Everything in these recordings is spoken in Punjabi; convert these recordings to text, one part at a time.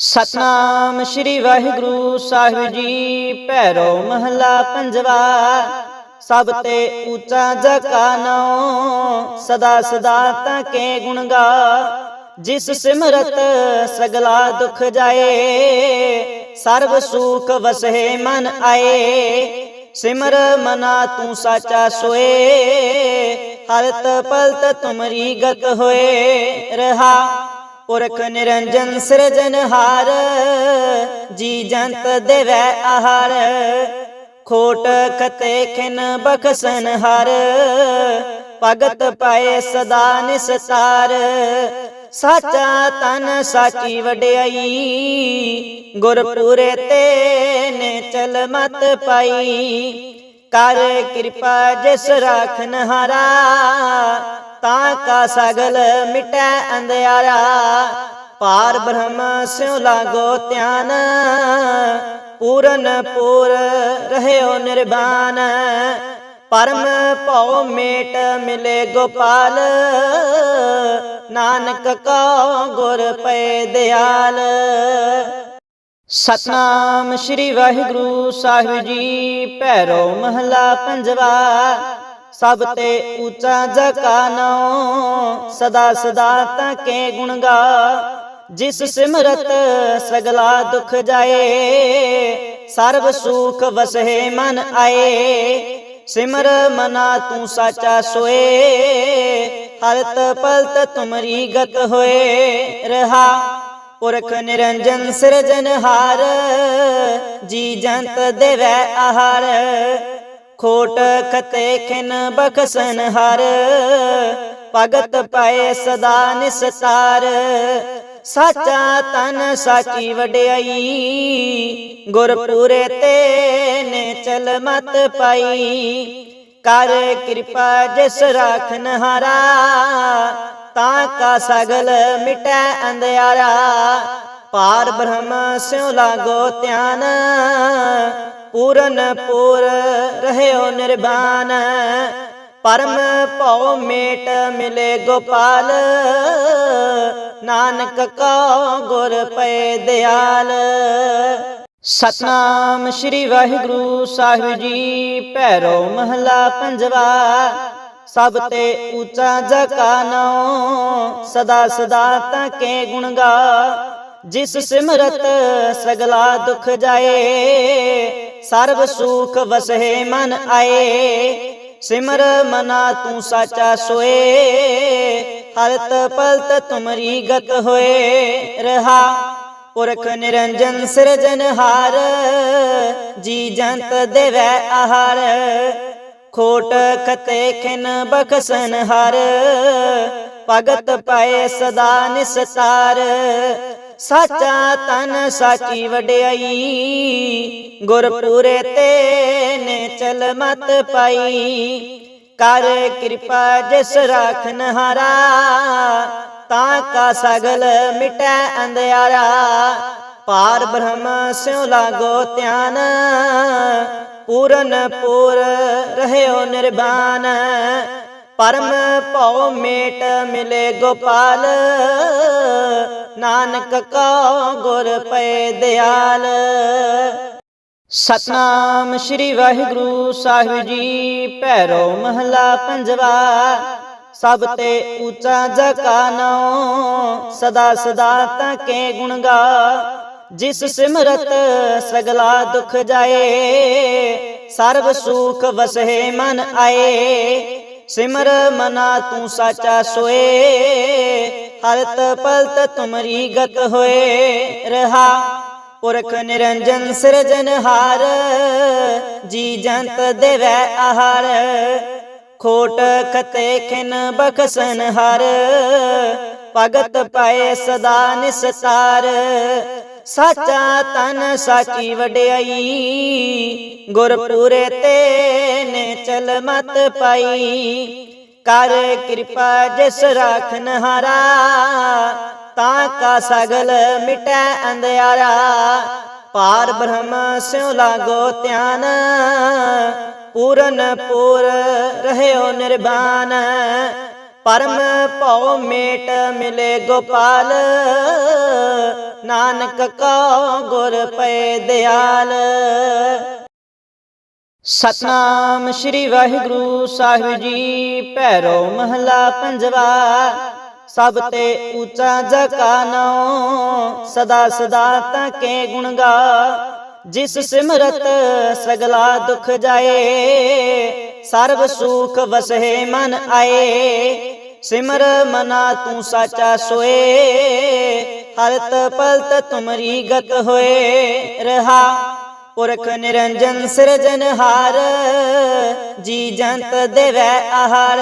ਸਤਨਾਮ ਸ੍ਰੀ ਵਾਹਿਗੁਰੂ ਸਾਹਿਬ ਜੀ, ਭੈਰੋ ਮਹਲਾ ਪੰਜਵਾ। ਸਭ ਤੇ ਉੱਚਾ ਜਕਾ ਨਾਉ, ਸਦਾ ਸਦਾ ਤਾਂ ਕੇ ਗੁਣ ਗਾ। ਜਿਸ ਸਿਮਰਤ ਸਗਲਾ ਦੁਖ ਜਾਏ, ਸਰਬ ਸੁਖ ਵਸਹਿ ਮਨ ਆਏ। ਸਿਮਰ ਮਨਾ ਤੂੰ ਸਾਚਾ ਸੋਏ, ਹਰਤ ਪਲਤ ਤੁਮਰੀ ਗਤ ਹੋਏ ਰਹਾ। ਪੁਰਖ ਨਿਰੰਜਨ ਸਿਰਜਨਹਾਰ ਜੀ ਜੰਤ ਦੇਵੈ ਆਹਾਰ। ਖੋਟ ਖਤੇ ਖਿਨ ਬਖਸਨ ਹਰ, ਭਗਤ ਪਾਏ ਸਦਾ ਨਿਸਸਾਰ ਸਾਚਾ ਤਨ ਸਾਚੀ ਵਡਿਆਈ ਗੁਰ ਪੂਰੇ ਤੇ ਨੇ ਚਲ ਮਤ ਪਾਈ। ਕਰ ਕਿਰਪਾ ਜਿਸ ਰਾਖਨ ਹਾਰਾ ਤਾਂ ਕਾ ਸਗਲ ਮਿਟੈ ਅੰਧਿਆਰਾ ਪਾਰ ਬ੍ਰਹਮ ਸਿਉ ਲਾਗੋ ਧਿਆਨ। ਪੂਰਨ ਪੂਰ ਰਹਿਓ ਨਿਰਵਾਨ ਪਰਮ ਭਉ ਮੇਟ ਮਿਲੇ ਗੋਪਾਲ। ਨਾਨਕ ਕੋ ਗੁਰ ਪੈ ਦਿਆਲ। ਸਤਨਾਮ ਸ੍ਰੀ ਵਾਹਿਗੁਰੂ ਸਾਹਿਬ ਜੀ, ਭੈਰੋ ਮਹਲਾ ਪੰਜਵਾ। ਸਭ ਤੇ ਉੱਚਾ ਜਕਾ ਨਾਉ, ਸਦਾ ਸਦਾ ਤਾਂ ਕੇ ਗੁਣ ਜਿਸ ਸਿਮਰਤ ਸਗਲਾ ਦੁਖ ਜਾਏ, ਸਰਬ ਸੁਖ ਵਸਹਿ ਮਨ ਆਏ। ਸਿਮਰ ਮਨਾ ਤੂੰ ਸਾਚਾ ਸੋਏ, ਹਰਤ ਪਲਤ ਤੁਮਰੀ ਗਤ ਹੋਏ ਰਹਾ। ਪੁਰਖ ਨਿਰੰਜਨ ਸਿਰਜਨਹਾਰ, ਜੀ ਜੰਤ ਦੇਵੈ ਆਹਾਰ। ਖੋਟ ਖਤੇ ਖਿਨ ਬਖਸਨ ਹਰ, ਭਗਤ ਪਾਏ ਸਦਾ ਨਿਸਸਾਰ ਸਾਚਾ ਤਨ ਸਾਚੀ ਵਡਿਆਈ ਗੁਰ ਤੇ ਨੇ ਚਲ ਮਤ ਪਾਈ। ਕਰ ਕਿਰਪਾ ਜਿਸ ਰਾਖਨ ਹਾਰਾ ਤਾਂ ਕਾ ਸਗਲ ਮਿਟੈ ਅੰਧਿਆਰਾ। ਪਾਰ ਬ੍ਰਹਮ ਸਿਉ ਲਾਗੋ ਧਿਆਨ ਪੂਰਨ ਪੂਰ ਰਹਿਓ ਨਿਰਵਾਨ ਪਰਮ ਭਉ ਮੇਟ ਮਿਲੇ ਗੋਪਾਲ। ਨਾਨਕ ਕਾ ਗੁਰ ਪੈ ਦਿਆਲ। ਸਤਨਾਮ ਸ੍ਰੀ ਵਾਹਿਗੁਰੂ ਸਾਹਿਬ ਜੀ, ਭੈਰੋ ਮਹਲਾ ਪੰਜਵਾ। ਸਭ ਤੇ ਉੱਚਾ ਜਕਾ ਨਾਉ, ਸਦਾ ਸਦਾ ਤਕੇ ਕੇ ਗੁਣ ਗਾ। ਜਿਸ ਸਿਮਰਤ ਸਗਲਾ ਦੁਖ ਜਾਏ ਸਰਬ ਸੁਖ ਵਸਹਿ ਮਨ ਆਏ। ਸਿਮਰ ਮਨਾ ਤੂੰ ਸਾਚਾ ਸੋਏ। ਹਰਤ ਪਲਤ ਤੁਮਰੀ ਗਤ ਹੋਏ। ਰਹਾ ਪੁਰਖ ਨਿਰੰਜਨ ਸਿਰਜਨਹਾਰ ਜੀ ਜੰਤ ਦੇਵੈ ਆਹਾਰ। ਖੋਟ ਖਤੇ ਖਿਨ ਬਖਸਨ ਹਰ। ਭਗਤ ਪਾਏ ਸਦਾ ਨਿਸਸਾਰ ਸਾਚਾ ਤਨ ਸਾਚੀ ਵਡਿਆਈ ਗੁਰ ਤੇ ਨੇ ਚਲ ਮਤ ਪਾਈ। ਕਰ ਕਿਰਪਾ ਜਿਸ ਰਾਖਨ ਹਾਰਾ ਤਾਂ ਕਾ ਸਗਲ ਮਿਟੈ ਅੰਧਿਆਰਾ। ਪਾਰ ਬ੍ਰਹਮ ਸਿਉ ਲਾਗੋ ਧਿਆਨ, ਪੂਰਨ ਪੂਰ ਰਹਿਓ ਨਿਰਵਾਨ ਪਰਮ ਭਉ ਮੇਟ ਮਿਲੇ ਗੋਪਾਲ, ਨਾਨਕ ਕਾ ਗੁਰ ਪੈ ਦਿਆਲ। ਸਤਨਾਮ ਸ੍ਰੀ ਵਾਹਿਗੁਰੂ ਸਾਹਿਬ ਜੀ, ਭੈਰੋ ਮਹਲਾ ਪੰਜਵਾ, ਸਭ ਤੇ ਉੱਚਾ ਜਕਾ ਨਾਉ, ਸਦਾ ਸਦਾ ਤਾਂ ਗੁਣ ਗਾ। ਜਿਸ ਸਿਮਰਤ ਸਗਲਾ ਦੁਖ ਜਾਏ, ਸਰਬ ਸੁਖ ਵਸਹਿ ਮਨ ਆਏ। ਸਿਮਰ ਮਨਾ ਤੂੰ ਸਾਚਾ ਸੋਏ ਹਲਤ ਪਲਤ ਤੁਮਰੀ ਗਤ ਹੋਏ ਰਹਾ। ਪੁਰਖ ਨਿਰੰਜਨ ਸਿਰਜਨਹਾਰ ਜੀ ਜੰਤ ਦੇਵੈ ਆਹਾਰ। ਖੋਟ ਖਤੇ ਖਿਨ ਬਖਸਨ ਹਰ ਭਗਤ ਪਾਏ ਸਦਾ ਨਿਸਸਾਰ ਸਾਚਾ ਤਨ ਸਾਚੀ ਵਡਿਆਈ ਗੁਰ ਤੇ ਨੇ ਚਲ ਮਤ ਪਾਈ। ਕਰ ਕਿਰਪਾ ਜਿਸ ਰਾਖਨ ਹਾਰਾ ਤਾਂ ਕਾ ਸਗਲ ਮਿਟੈ ਅੰਧਿਆਰਾ। ਪਾਰ ਬ੍ਰਹਮ ਸਿਉ ਲਾਗੋ ਧਿਆਨ, ਪੂਰਨ ਪੂਰ ਰਹਿਓ ਨਿਰਵਾਨ ਪਰਮ ਭਉ ਮੇਟ ਮਿਲੇ ਗੋਪਾਲ, ਨਾਨਕ ਕਾ ਗੁਰ ਪਏ ਦਿਆਲ। ਸਤਨਾਮ ਸ੍ਰੀ ਵਾਹਿਗੁਰੂ ਸਾਹਿਬ ਜੀ, ਭੈਰੋ ਮਹਲਾ ਪੰਜਵਾ, ਸਭ ਤੇ ਉੱਚਾ ਜਕਾ ਨਾਉ, ਸਦਾ ਸਦਾ ਤਕੇ ਕੇ ਗੁਣ ਗਾ। ਜਿਸ ਸਿਮਰਤ ਸਗਲਾ ਦੁਖ ਜਾਏ ਸਰਬ ਸੁਖ ਵਸਹਿ ਮਨ ਆਏ। ਸਿਮਰ ਮਨਾ ਤੂੰ ਸਾਚਾ ਸੋਏ। ਹਰਤ ਪਲਤ ਤੁਮਰੀ ਗਤ ਹੋਏ। ਰਹਾ ਪੁਰਖ ਨਿਰੰਜਨ ਸਿਰਜਨਹਾਰ ਜੀ ਜੰਤ ਦੇਵੈ ਆਹਾਰ।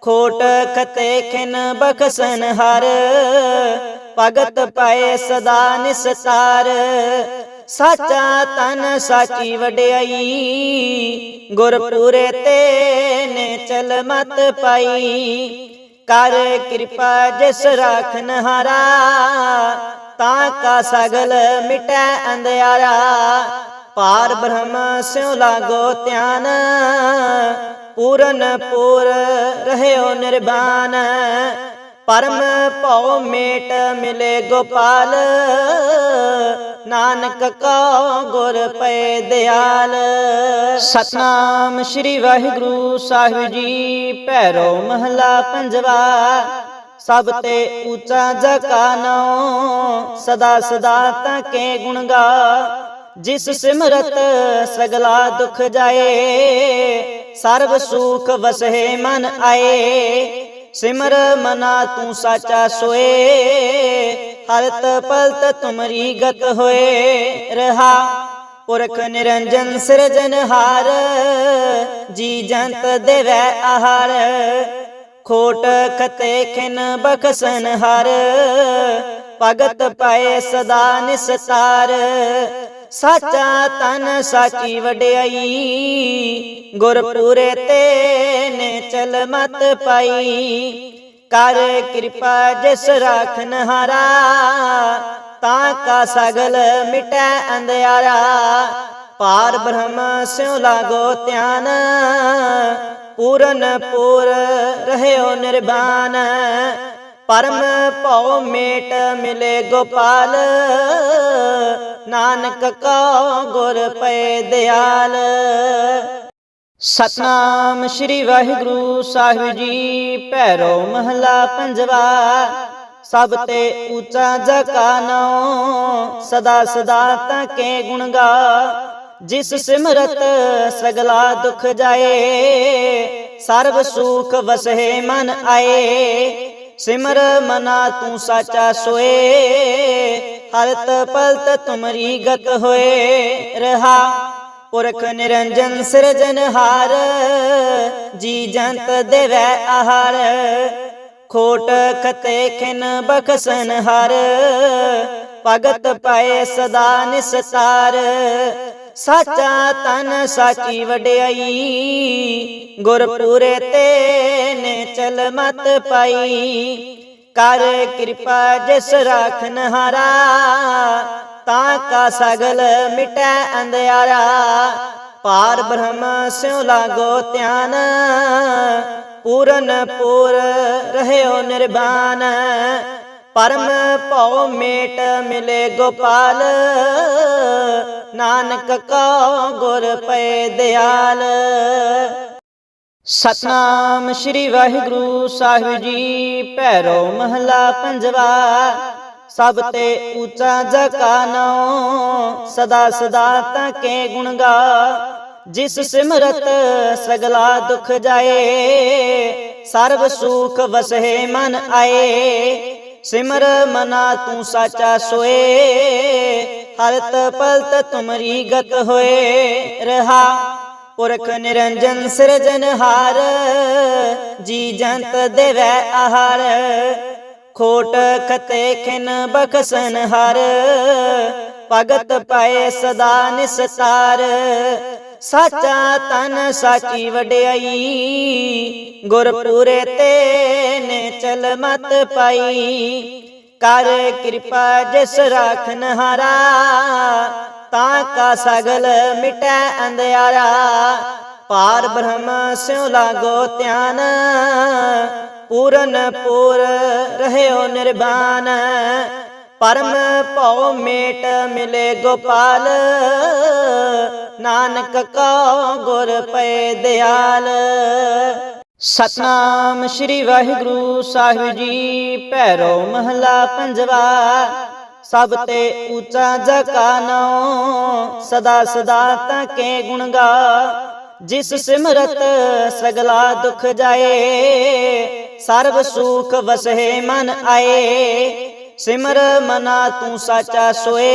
ਖੋਟ ਖਤੇ ਖਿਨ ਬਖਸਨ ਹਰ। ਭਗਤ ਪਾਏ ਸਦਾ ਨਿਸਤਾਰ। ਸਾਚਾ ਤਨ ਸਾਚੀ ਵਡਿਆਈ ਗੁਰ ਤੇ ਨੇ ਚਲ ਮਤ ਪਾਈ। ਕਰ ਕਿਰਪਾ ਜਿਸ ਰਾਖਨ ਹਾਰਾ ਤਾਂ ਕਾ ਸਗਲ ਮਿਟੈ ਅੰਧਿਆਰਾ। ਪਾਰ ਬ੍ਰਹਮ ਸਿਉ ਲਾਗੋ ਧਿਆਨ, ਪੂਰਨ ਪੂਰ ਰਹਿਓ ਨਿਰਵਾਨ ਪਰਮ ਭਉ ਮੇਟ ਮਿਲੇ ਗੋਪਾਲ ਨਾਨਕ ਕਾ ਗੁਰ ਪਏ ਦਿਆਲ। ਸਤਨਾਮ ਸ੍ਰੀ ਵਾਹਿਗੁਰੂ ਸਾਹਿਬ ਜੀ, ਭੈਰੋ ਮਹਲਾ ਪੰਜਵਾ। ਸਭ ਤੇ ਉੱਚਾ ਜਕਾ ਸਦਾ ਸਦਾ ਤਾਂ ਕੇ ਗੁਣ ਗਾ। ਜਿਸ ਸਿਮਰਤ ਸਗਲਾ ਦੁਖ ਜਾਏ, ਸਰਬ ਸੁਖ ਵਸਹਿ ਮਨ ਆਏ। ਸਿਮਰ ਮਨਾ ਤੂੰ ਸਾਚਾ ਸੋਏ ਹਲਤ ਪਲਤ ਤੁਮਰੀ ਗਤ ਹੋਏ ਰਹਾ। ਪੁਰਖ ਨਿਰੰਜਨ ਸਿਰਜਨਹਾਰ ਜੀ ਜੰਤ ਦੇਵੈ ਆਹਾਰ। ਖੋਟ ਖਤੇ ਖਿਨ ਬਖਸਨ ਹਰ, ਭਗਤ ਪਾਏ ਸਦਾ ਨਿਸਤਾਰ। ਸਾਚਾ ਤਨ ਸਾਚੀ ਵਡਿਆਈ ਗੁਰ ਪੂਰੇ ਤੇ ਨੇ ਚਲ ਮਤ ਪਾਈ। ਕਰ ਕਿਰਪਾ ਜਿਸ ਰਾਖਨ ਹਾਰਾ, ਤਾਂ ਕਾ ਸਗਲ ਮਿਟੈ ਅੰਧਿਆਰਾ। ਪਾਰ ਬ੍ਰਹਮ ਸਿਉ ਲਾਗੋ ਧਿਆਨ, ਪੂਰਨ ਪੂਰ ਰਹਿਓ ਨਿਰਵਾਨ ਪਰਮ ਭਉ ਮੇਟ ਮਿਲੇ ਗੋਪਾਲ, ਨਾਨਕ ਕੋ ਗੁਰ ਪਏ ਦਿਆਲ। ਸਤਨਾਮ ਸ੍ਰੀ ਵਾਹਿਗੁਰੂ ਸਾਹਿਬ ਜੀ, ਭੈਰੋ ਮਹਲਾ ਪੰਜਵਾ। ਸਭ ਤੇ ਉੱਚਾ ਜਕਾ ਨਾਉ, ਸਦਾ ਸਦਾ ਤਾਂ ਕੇ ਗੁਣ ਗਾ। ਜਿਸ ਸਿਮਰਤ ਸਗਲਾ ਦੁਖ ਜਾਏ, ਸਰਬ ਸੁਖ ਵਸਹਿ ਮਨ ਆਏ। ਸਿਮਰ ਮਨਾ ਤੂੰ ਸਾਚਾ ਸੋਏ, ਹਰਤ ਪਲਤ ਤੁਮਰੀ ਗਤ ਹੋਏ ਰਹਾ। ਪੁਰਖ ਨਿਰੰਜਨ ਸਿਰਜਨਹਾਰ ਜੀ ਜੰਤ ਦੇਵੈ ਆਹਾਰ। ਖੋਟ ਖਤੇ ਖਿਨ ਬਖਸਨ ਹਰ, ਭਗਤ ਪਾਏ ਸਦਾ ਨਿਸਤਾਰ। ਸਾਚਾ ਤਨ ਸਾਚੀ ਵਡਿਆਈ ਗੁਰ ਪੂਰੇ ਤੇ ਨੇ ਚਲ ਮਤ ਪਾਈ। ਕਰ ਕਿਰਪਾ ਜਿਸ ਰਾਖਨ ਹਾਰਾ ਤਾਂ ਕਾ ਸਗਲ ਮਿਟੈ ਅੰਧਿਆਰਾ। ਪਾਰ ਬ੍ਰਹਮ ਸਿਉ ਲਾਗੋ ਧਿਆਨ। ਪੂਰਨ ਪੂਰ ਰਹਿਓ ਨਿਰਵਾਨ ਪਰਮ ਭਉ ਮੇਟ ਮਿਲੇ ਗੋਪਾਲ। ਨਾਨਕ ਕੋ ਗੁਰ ਪਏ ਦਿਆਲ। ਸਤਨਾਮ ਸ੍ਰੀ ਵਾਹਿਗੁਰੂ ਸਾਹਿਬ ਜੀ। ਭੈਰੋ ਮਹਲਾ ਪੰਜਵਾ। ਸਭ ਤੇ ਉੱਚਾ ਜਕਾ ਸਦਾ ਸਦਾ ਤਾਂ ਕੇ ਜਿਸ ਸਿਮਰਤ ਸਗਲਾ ਦੁਖ ਜਾਏ, ਸਰਬ ਸੁਖ ਵਸਹਿ ਮਨ ਆਏ। ਸਿਮਰ ਮਨਾ ਤੂੰ ਸਾਚਾ ਸੋਏ ਹਲਤ ਪਲਤ ਤੁਮਰੀ ਗਤ ਹੋਏ ਰਹਾ। ਪੁਰਖ ਨਿਰੰਜਨ ਸਿਰਜਨਹਾਰ ਜੀ ਜੰਤ ਦੇਵੈ ਆਹਾਰ। ਖੋਟ ਖਤੇ ਖਿਨ ਬਖਸਨ ਹਰ, ਭਗਤ ਪਾਏ ਸਦਾ ਨਿਸਤਾਰ। ਸਾਚਾ ਤਨ ਸਾਚੀ ਵਡਿਆਈ ਗੁਰ ਤੇ ਨੇ ਚਲ ਮਤ ਪਾਈ। ਕਰ ਕਿਰਪਾ ਜਿਸ ਰਾਖਨ ਹਾਰਾ, ਤਾਂ ਕਾ ਸਗਲ ਮਿਟੈ ਅੰਧਿਆਰਾ। ਪਾਰ ਬ੍ਰਹਮ ਸਿਉ ਲਾਗੋ ਧਿਆਨ, ਪੂਰਨ ਪੂਰ ਰਹਿਓ ਨਿਰਵਾਨ ਪਰਮ ਭਉ ਮੇਟ ਮਿਲੇ ਗੋਪਾਲ, ਨਾਨਕ ਕੋ ਗੁਰ ਪਏ ਦਿਆਲ। ਸਤਨਾਮ ਸ੍ਰੀ ਵਾਹਿਗੁਰੂ ਸਾਹਿਬ ਜੀ, ਭੈਰੋ ਮਹਲਾ ਪੰਜਵਾ। ਸਭ ਤੇ ਉੱਚਾ ਜਕਾ ਨੋ ਸਦਾ ਸਦਾ ਤਾਂ ਗੁਣ ਗਾ। ਜਿਸ ਸਿਮਰਤ ਸਗਲਾ ਦੁਖ ਜਾਏ ਸਰਬ ਸੁਖ ਵਸਹਿ ਮਨ ਆਏ। ਸਿਮਰ ਮਨਾ ਤੂੰ ਸਾਚਾ ਸੋਏ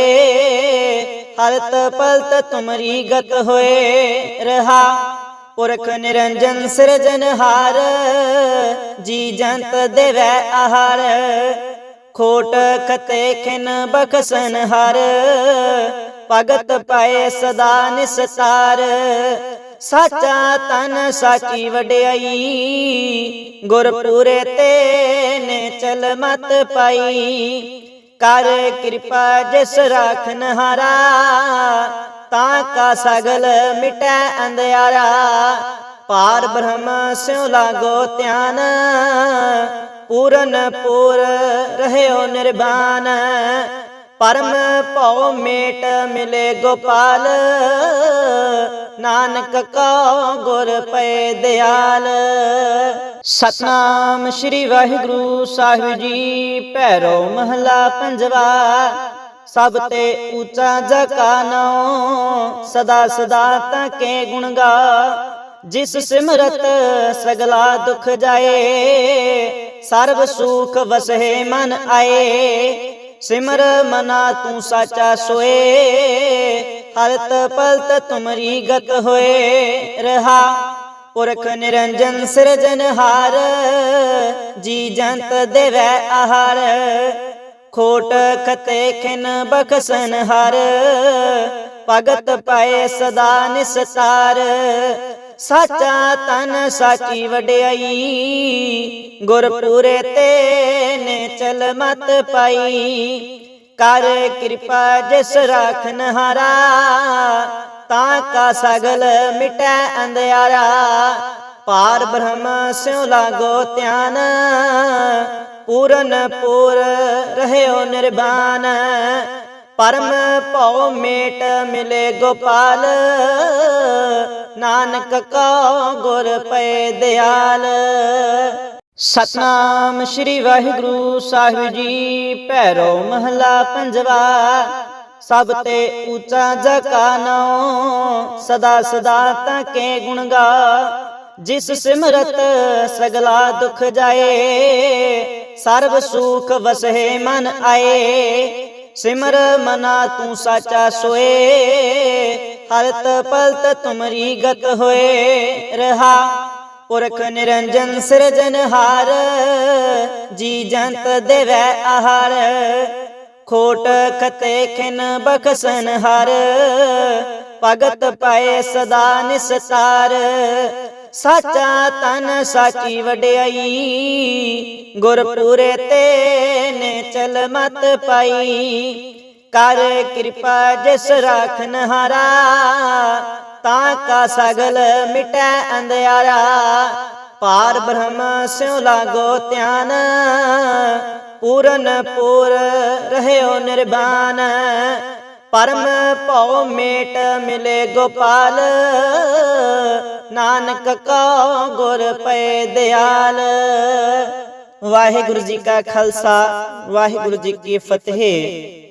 ਹਰਤ ਪਲਤ ਤੁਮਰੀ ਗਤ ਹੋਏ ਰਹਾ। ਪੁਰਖ ਨਿਰੰਜਨ ਸਿਰਜਨਹਾਰ ਜੀ ਜੰਤ ਦੇਵੈ ਆਹਾਰ। ਖੋਟ ਖਤੇ ਖਿਨ ਬਖਸਨ ਹਰ ਭਗਤ ਪਾਏ ਸਦਾ ਨਿਸਤਾਰ। ਸਾਚਾ ਤਨ ਸਾਚੀ ਵਡਿਆਈ ਗੁਰ ਤੇ ਨੇ ਚਲ ਮਤ ਪਾਈ। ਕਰ ਕਿਰਪਾ ਜਿਸ ਰਾਖਨ ਹਾਰਾ ਤਾਂ ਕਾ ਸਗਲ ਮਿਟੈ ਅੰਧਿਆਰਾ। ਪਾਰ ਬ੍ਰਹਮ ਸਿਉ ਲਾਗੋ ਧਿਆਨ, ਪੂਰਨ ਪੂਰ ਰਹਿਓ ਨਿਰਵਾਨ ਪਰਮ ਭਉ ਮੇਟ ਮਿਲੇ ਗੋਪਾਲ, ਨਾਨਕ ਕੋ ਗੁਰ ਪਏ ਦਿਆਲ। ਸਤਨਾਮ ਸ੍ਰੀ ਵਾਹਿਗੁਰੂ ਸਾਹਿਬ ਜੀ, ਭੈਰੋ ਮਹਲਾ ਪੰਜਵਾ। ਸਭ ਤੇ ਉੱਚਾ ਜਕਾ ਨੋ, ਸਦਾ ਸਦਾ ਤਾਂ ਕੇ ਗੁਣ ਗਾ। ਜਿਸ ਸਿਮਰਤ ਸਗਲਾ ਦੁਖ ਜਾਏ, ਸਰਬ ਸੁਖ ਵਸਹਿ ਮਨ ਆਏ। ਸਿਮਰ ਮਨਾ ਤੂੰ ਸਾਚਾ ਸੋਏ ਹਲਤ ਪਲਤ ਤੁਮਰੀ ਗਤ ਹੋਏ ਰਹਾ। ਪੁਰਖ ਨਿਰੰਜਨ ਸਿਰਜਨਹਾਰ ਜੀ ਜੰਤ ਦੇਵੈ ਆਹਾਰ। ਖੋਟ ਖਤੇ ਖਿਨ ਬਖਸਨ ਹਰ ਭਗਤ ਪਾਏ ਸਦਾ ਨਿਸਤਾਰ। ਸਾਚਾ ਤਨ ਸਾਚੀ ਵਡਿਆਈ ਗੁਰ ਤੇ ਨੇ ਚਲ ਮਤ ਪਾਈ। ਕਰ ਕਿਰਪਾ ਜਿਸ ਰਾਖਨ ਹਾਰਾ ਤਾਂ ਕਾ ਸਗਲ ਮਿਟੈ ਅੰਧਿਆਰਾ। ਪਾਰ ਬ੍ਰਹਮ ਸਿਉ ਲਾਗੋ ਧਿਆਨ, ਪੂਰਨ ਪੂਰ ਰਹਿਓ ਨਿਰਵਾਨ ਪਰਮ ਭਉ ਮੇਟ ਮਿਲੇ ਗੋਪਾਲ, ਨਾਨਕ ਕੋ ਗੁਰ ਪਏ ਦਿਆਲ। ਸਤਨਾਮ ਸ੍ਰੀ ਵਾਹਿਗੁਰੂ ਸਾਹਿਬ ਜੀ, ਭੈਰੋ ਮਹਲਾ ਪੰਜਵਾ। ਸਭ ਤੇ ਉੱਚਾ ਜਕਾ ਨੋ ਸਦਾ ਸਦਾ ਤਾਂ ਗੁਣ ਗਾ। ਜਿਸ ਸਿਮਰਤ ਸਗਲਾ ਦੁਖ ਜਾਏ, ਸਰਬ ਸੁਖ ਵਸਹਿ ਮਨ ਆਏ। ਸਿਮਰ ਮਨਾ ਤੂੰ ਸਾਚਾ ਸੋਏ, ਹਰਤ ਪਲਤ ਤੁਮਰੀ ਗਤ ਹੋਏ ਰਹਾ। ਪੁਰਖ ਨਿਰੰਜਨ ਸਿਰਜਨਹਾਰ ਜੀ ਜੰਤ ਦੇਵੈ ਆਹਾਰ। ਖੋਟ ਖਤੇ ਖਿਨ ਬਖਸਨ ਹਰ, ਭਗਤ ਪਾਏ ਸਦਾ ਨਿਸਤਾਰ। ਸਾਚਾ ਤਨ ਸਾਚੀ ਵਡਿਆਈ ਗੁਰ ਪੂਰੇ ਤੇ ਨੇ ਚਲ ਮਤ ਪਾਈ। ਕਰ ਕਿਰਪਾ ਜਿਸ ਰਾਖਨ ਹਾਰਾ ਤਾਂ ਕਾ ਸਗਲ ਮਿਟੈ ਅੰਧਿਆਰਾ। ਪਾਰ ਬ੍ਰਹਮ ਸਿਉ ਲਾਗੋ ਧਿਆਨ, ਪੂਰਨ ਪੂਰ ਰਹਿਓ ਨਿਰਵਾਨ ਪਰਮ ਭਉ ਮੇਟ ਮਿਲੇ ਗੋਪਾਲ, ਨਾਨਕ ਕੋ ਗੁਰ ਪਏ ਦਿਆਲ। ਵਾਹਿਗੁਰੂ ਜੀ ਕਾ ਖਾਲਸਾ, ਵਾਹਿਗੁਰੂ ਜੀ ਕੀ ਫਤਿਹ।